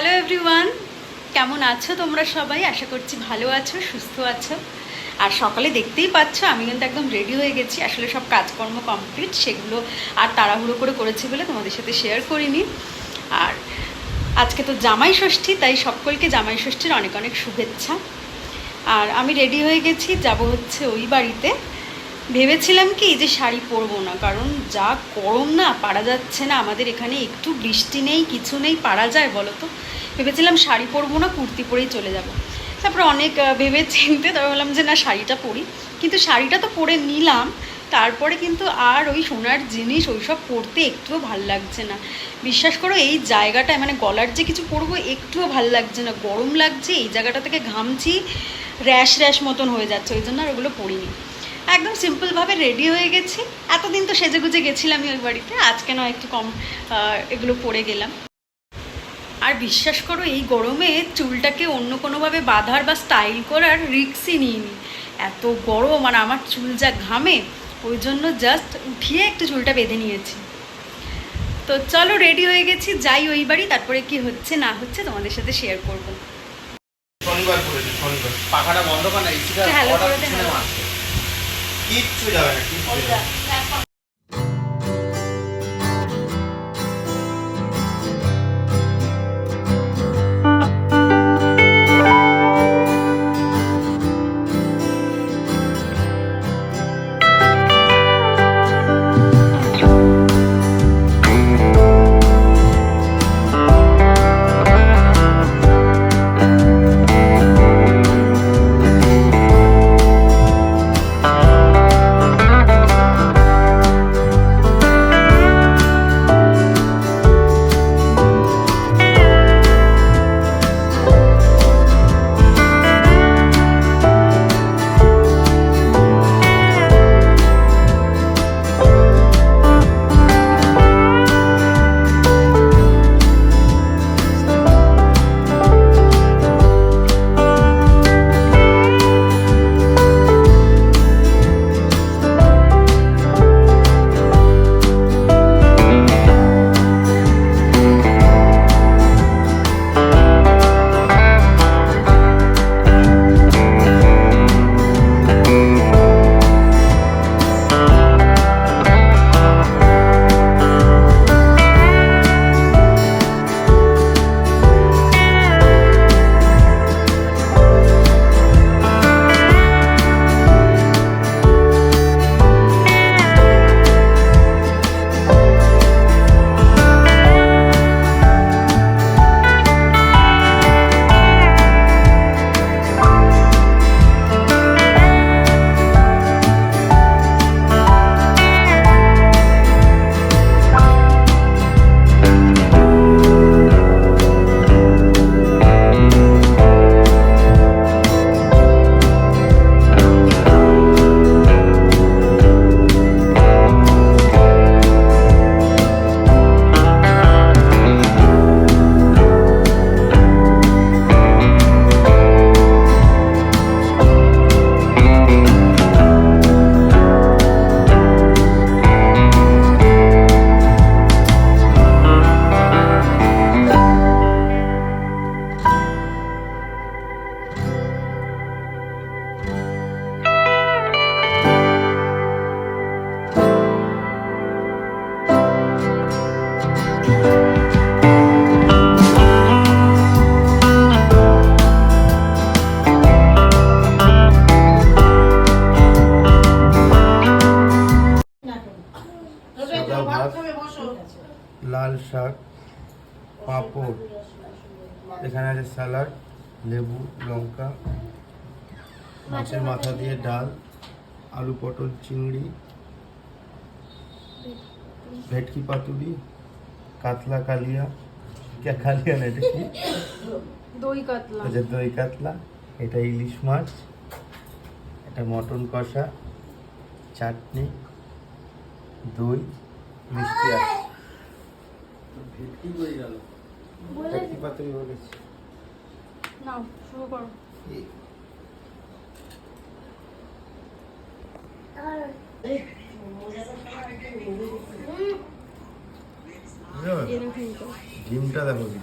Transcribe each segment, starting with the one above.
Hello everyone কেমন আছো তোমরা সবাই? আশা করছি ভালো আছো, সুস্থ আছো। আর সকালে দেখতেই পাচ্ছ, আমি কিন্তু একদম রেডি হয়ে গেছি। আসলে সব কাজকর্ম কমপ্লিট সেগুলো আর তাড়াহুড়ো করে করেছি বলে তোমাদের সাথে শেয়ার করিনি। আর আজকে তো জামাই ষষ্ঠী, তাই সকলকে জামাই ষষ্ঠীর অনেক অনেক শুভেচ্ছা। আর আমি রেডি হয়ে গেছি, যাব হচ্ছে ওই বাড়িতে। ভেবেছিলাম কি যে শাড়ি পরবো না, কারণ যা গরম না, পারা যাচ্ছে না, আমাদের এখানে একটু বৃষ্টি নেই, কিছু নেই, পারা যায় বলো তো ভেবেছিলাম শাড়ি পরবো না, কুর্তি পরেই চলে যাব। তারপরে অনেক ভেবে চিনতে তবে বললাম যে না, শাড়িটা পরি। কিন্তু শাড়িটা তো পরে নিলাম, তারপরে কিন্তু আর ওই সোনার জিনিস ওইসব পরতে একটুও ভালো লাগছে না। বিশ্বাস করো, এই জায়গাটায় মানে গলার যে কিছু পরবো, একটুও ভালো লাগছে না। গরম লাগছে, এই জায়গাটা থেকে ঘামছি, র্যাশ র্যাশ মতন হয়ে যাচ্ছে, ওই জন্য আর ওগুলো পরিনি। একদম সিম্পলভাবে রেডি হয়ে গেছি। এতদিন তো সেজে গুজে গেছিলামই ওই বাড়িতে আজকে নয় একটু কম এগুলো পরে গেলাম। আর বিশ্বাস করো এই গরমে চুলটাকে অন্য কোনোভাবে বাঁধার বা স্টাইল করার রিক্সই নিইনি। এত গরম আর আমার চুল যা ঘামে ওই জন্য জাস্ট উঠিয়ে একটু চুলটা বেঁধে নিয়েছি। তো চলো রেডি হয়ে গেছি যাই ওই বাড়ি তারপরে কি হচ্ছে না হচ্ছে তোমাদের সাথে শেয়ার করব। শনিবার পাখাটা বন্ধ কর কিচ্ছু যাবে না কিচ্ছু পাঁপড় এখানে আছে স্যালাড লেবু লঙ্কা মাছের মাথা দিয়ে ডাল আলু পটল চিংড়ি ভেটকি পাতুরি কাতলা কালিয়া কে কালিয়া না এটা কি? দই কাতলা। এটা দই কাতলা এটা ইলিশ মাছ এটা মটন কষা চাটনি দই মিষ্টি আছে ভেটকি কই গেল? ভেটকি পাতুরি বলেছি নাও শুরু করো? ডিমটা দেখো দিদি।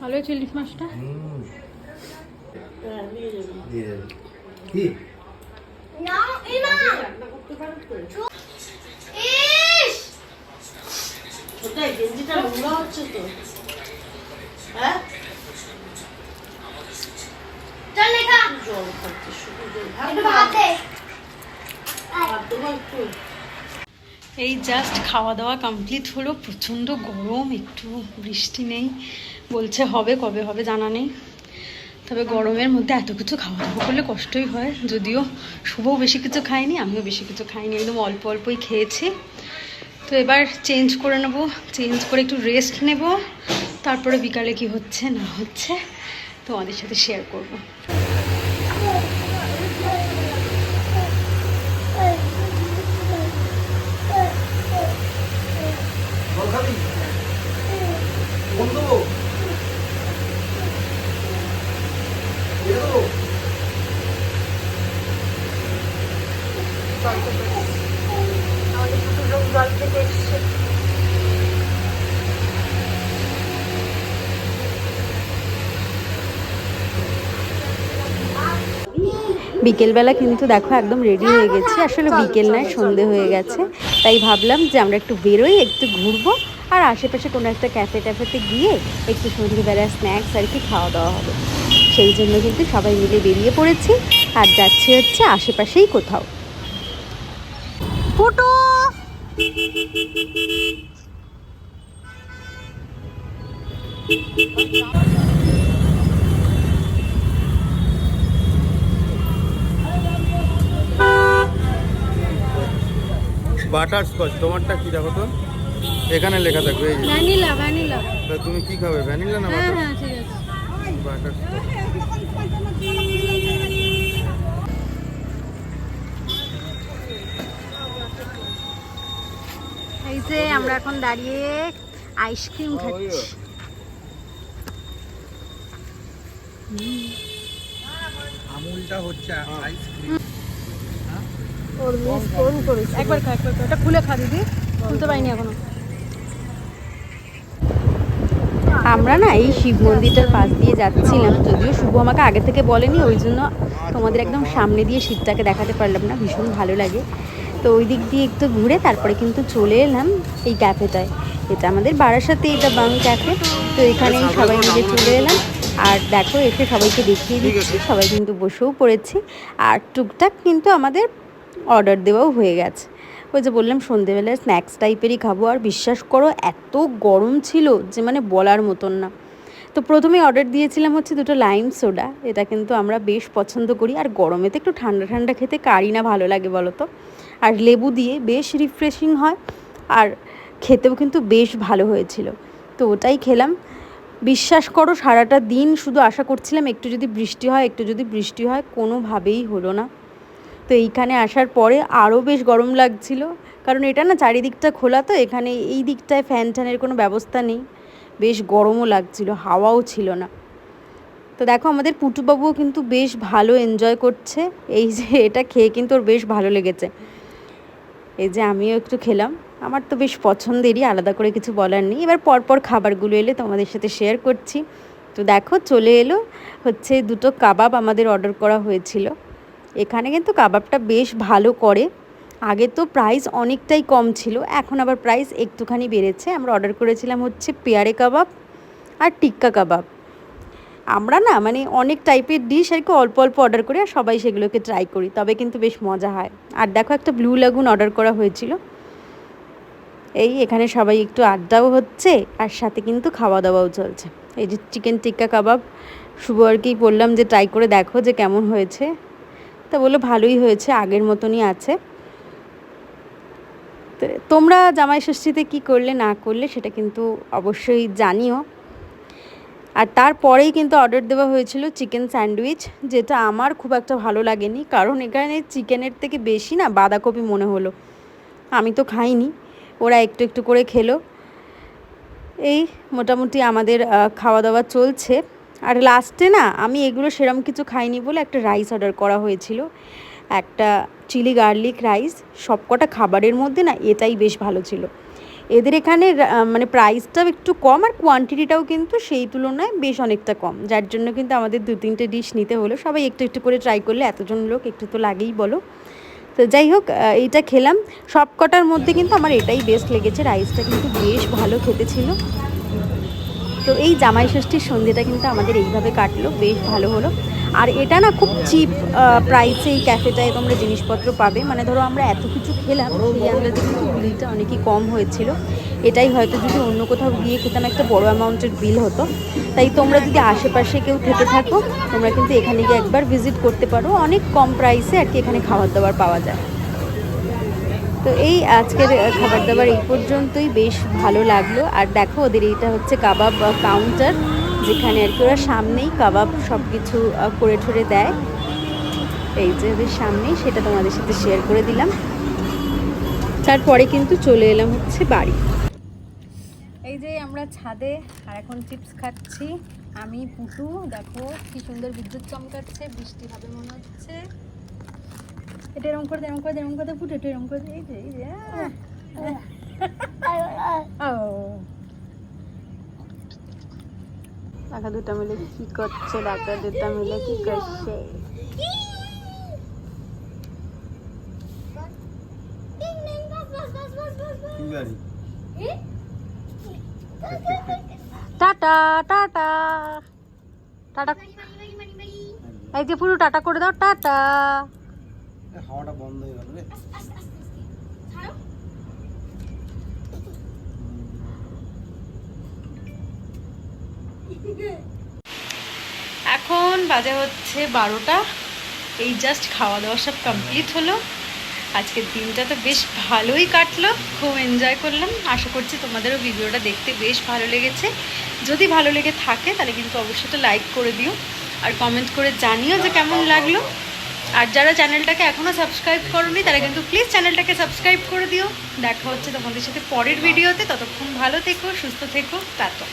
ভালো হয়েছে ইলিশ মাছটা? হুম। হ্যাঁ, নিয়ে যাবি। দিয়ে দেবে। কি? এই জাস্ট খাওয়া দাওয়া কমপ্লিট হলো, প্রচণ্ড গরম, একটু বৃষ্টি নেই। বলছে হবে কবে, হবে জানা নেই। তবে গরমের মধ্যে এত কিছু খাওয়া দাওয়া করলে কষ্টই হয়। যদিও শুভও বেশি কিছু খাইনি, আমিও বেশি কিছু খাইনি, একদম অল্প অল্পই খেয়েছি। তো এবার চেঞ্জ করে নেব চেঞ্জ করে একটু রেস্ট নেব। তারপরে বিকালে কি হচ্ছে না হচ্ছে তোমাদের সাথে শেয়ার করব। বিকেলবেলা কিন্তু দেখো একদম রেডি হয়ে গেছি। আসলে বিকেল নয় সন্ধে হয়ে গেছে। তাই ভাবলাম যে আমরা একটু বেরোই একটু ঘুরবো। আর আশেপাশে কোনো একটা ক্যাফে ট্যাফেতে গিয়ে একটু সন্ধ্যেবেলা স্ন্যাক্স আর কি খাওয়া দাওয়া হবে। সেই জন্য কিন্তু সবাই মিলে বেরিয়ে পড়েছি। আর যাচ্ছি হচ্ছে আশেপাশেই কোথাও। ফুটো বাটার স্কচ তোমারটা কি দেখো তো? এখানে লেখা থাকবে এই ভ্যানিলা ভ্যানিলা তুমি কি খাবে ভ্যানিলা না বাটার হ্যাঁ ঠিক আছে। বাটার যে আমরা এখন দাঁড়িয়ে আইসক্রিম খাচ্ছি। আমুলটা হচ্ছে আইসক্রিম। ওর মিস ফোন করিস একবার খা একবার খা। এটা খুলে খা দিদি। খুলতে পারিনি এখনও। আমরা না এই শিব মন্দিরটার পাশ দিয়ে যাচ্ছিলাম যদিও শুভ আমাকে আগে থেকে বলেনি ওই জন্য তোমাদের একদম সামনে দিয়ে শিবটাকে দেখাতে পারলাম না। ভীষণ ভালো লাগে। তো ওই দিক দিয়ে একটু ঘুরে তারপরে কিন্তু চলে এলাম এই ক্যাফেটায় এটা আমাদের বারাসাতে এটা বাং ক্যাফে তো এখানেই সবাই মিলে চলে এলাম। আর দেখো এসে সবাইকে দেখিয়ে দিচ্ছি সবাই কিন্তু বসেও পড়েছি। আর টুকটাক কিন্তু আমাদের অর্ডার দেওয়াও হয়ে গেছে। ওই যে বললাম সন্ধেবেলায় স্ন্যাক্স টাইপেরই খাব। আর বিশ্বাস করো এত গরম ছিল যে মানে বলার মতন না। তো প্রথমে অর্ডার দিয়েছিলাম হচ্ছে দুটো লাইম সোডা এটা কিন্তু আমরা বেশ পছন্দ করি। আর গরমেতে একটু ঠান্ডা ঠান্ডা খেতে কারি না ভালো লাগে বলো তো আর লেবু দিয়ে বেশ রিফ্রেশিং হয়। আর খেতেও কিন্তু বেশ ভালো হয়েছিল। তো ওটাই খেলাম। বিশ্বাস করো, সারাটা দিন শুধু আশা করছিলাম একটু যদি বৃষ্টি হয়, একটু যদি বৃষ্টি হয়, কোনোভাবেই হলো না। তো এইখানে আসার পরে আরও বেশ গরম লাগছিল। কারণ এটা না চারিদিকটা খোলা, তো এখানে এই দিকটায় ফ্যান ট্যানের কোনো ব্যবস্থা নেই। বেশ গরমও লাগছিল, হাওয়াও ছিল না। তো দেখো আমাদের পুটুবাবুও কিন্তু বেশ ভালো এনজয় করছে। এই যে এটা খেয়ে কিন্তু ওর বেশ ভালো লেগেছে। এই যে আমিও একটু খেলাম। আমার তো বেশ পছন্দেরই, আলাদা করে কিছু বলার নেই। এবার পরপর খাবারগুলো এলে তোমাদের সাথে শেয়ার করছি। তো দেখো চলে এলো হচ্ছে দুটো কাবাব আমাদের অর্ডার করা হয়েছিল। এখানে কিন্তু কাবাবটা বেশ ভালো করে আগে তো প্রাইস অনেকটাই কম ছিল, এখন আবার প্রাইস একটুখানি বেড়েছে। আমরা অর্ডার করেছিলাম হচ্ছে পেয়ারে কাবাব আর টিক্কা কাবাব। আমরা না মানে অনেক টাইপের ডিশ আর কি অল্প অল্প অর্ডার করি আর সবাই সেগুলোকে ট্রাই করি, তবে কিন্তু বেশ মজা হয়। আর দেখো একটা ব্লু লাগুন অর্ডার করা হয়েছিল। এই এখানে সবাই একটু আড্ডাও হচ্ছে আর সাথে কিন্তু খাওয়া দাওয়াও চলছে। এই যে চিকেন টিক্কা কাবাব, শুভ আর কি বললাম যে ট্রাই করে দেখো যে কেমন হয়েছে। তা বলল ভালোই হয়েছে, আগের মতনই আছে। তোমরা জামাই ষষ্ঠীতে কী করলে, না করলে সেটা কিন্তু অবশ্যই জানিও। আর তারপরেই কিন্তু অর্ডার দেওয়া হয়েছিল চিকেন স্যান্ডউইচ যেটা আমার খুব একটা ভালো লাগেনি, কারণ এখানে চিকেনের থেকে বেশি না বাঁধাকপি মনে হলো। আমি তো খাইনি, ওরা একটু একটু করে খেলো। এই মোটামুটি আমাদের খাওয়া দাওয়া চলছে। আর লাস্টে না আমি এগুলো সেরম কিছু খাইনি বলে একটা রাইস অর্ডার করা হয়েছিল। একটা চিলি গার্লিক রাইস সবকটা খাবারের মধ্যে না এটাই বেশ ভালো ছিল। এদের এখানে মানে প্রাইসটাও একটু কম আর কোয়ান্টিটিটাও কিন্তু সেই তুলনায় বেশ অনেকটা কম। যার জন্য কিন্তু আমাদের দু তিনটে ডিশ নিতে হলো। সবাই একটু একটু করে ট্রাই করলে এতজন লোক একটু তো লাগেই বলো। তো যাই হোক এইটা খেলাম। সব কটার মধ্যে কিন্তু আমার এটাই বেস্ট লেগেছে। রাইসটা কিন্তু বেশ ভালো খেতে ছিল। তো এই জামাই ষষ্ঠীর সন্ধ্যেটা কিন্তু আমাদের এইভাবে কাটলো, বেশ ভালো হলো। আর এটা না খুব চিপ প্রাইসে এই ক্যাফেটায় তোমরা জিনিসপত্র পাবে। মানে ধরো আমরা এত কিছু খেলাম সেই আন্দাজে কিন্তু বিলটা অনেকই কম হয়েছিল। এটাই হয়তো যদি অন্য কোথাও গিয়ে খেতাম, একটা বড় অ্যামাউন্টের বিল হতো। তাই তোমরা যদি আশেপাশে কেউ থেকে থাকো, তোমরা কিন্তু এখানে গিয়ে একবার ভিজিট করতে পারো। অনেক কম প্রাইসে আর কি এখানে খাবার দাবার পাওয়া যায়। তো এই আজকের খাবার দাবার এই পর্যন্তই। বেশ ভালো লাগল। আর দেখো, ওদের এইটা হচ্ছে কাবাব কাউন্টার যেখানে আর কি ওরা সামনেই কাবাব সব কিছু করে ঠরে দেয়। এই যে ওদের সামনেই, সেটা তোমাদের সাথে শেয়ার করে দিলাম। তারপরে কিন্তু চলে এলাম হচ্ছে বাড়ি। এই যে আমরা ছাদে, আর এখন চিপস খাচ্ছি। আমি, পুটু, দেখো, কি সুন্দর বিদ্যুৎ চমকাচ্ছে, বৃষ্টি হবে মনে হচ্ছে। এটা এরকম করে এরকম করে এরকম করে পুটু এটা এরকম করে এই যে এই যে দেখা দুটা মিলে কি করছে? দেখা দুটা মিলে কি করছে? টাটা টাটা। টাটা। এই যে পুরো টাটা করে দাও, টাটা। হাওয়াটা বন্ধ হয়ে গেল রে। এখন বাজে হচ্ছে বারোটা। এই জাস্ট খাওয়া দাওয়া সব কমপ্লিট হলো। আজকের দিনটা তো বেশ ভালোই কাটলো, খুব এনজয় করলাম। আশা করছি তোমাদেরও ভিডিওটা দেখতে বেশ ভালো লেগেছে। যদি ভালো লেগে থাকে তাহলে কিন্তু অবশ্যই তো লাইক করে দিও। আর কমেন্ট করে জানিও যে কেমন লাগল। আর যারা চ্যানেলটাকে এখনও সাবস্ক্রাইব করনি তারা কিন্তু প্লিজ চ্যানেলটাকে সাবস্ক্রাইব করে দিও। দেখা হচ্ছে তোমাদের সাথে পরের ভিডিওতে। ততক্ষণ ভালো থেকো সুস্থ থেকো টাটা।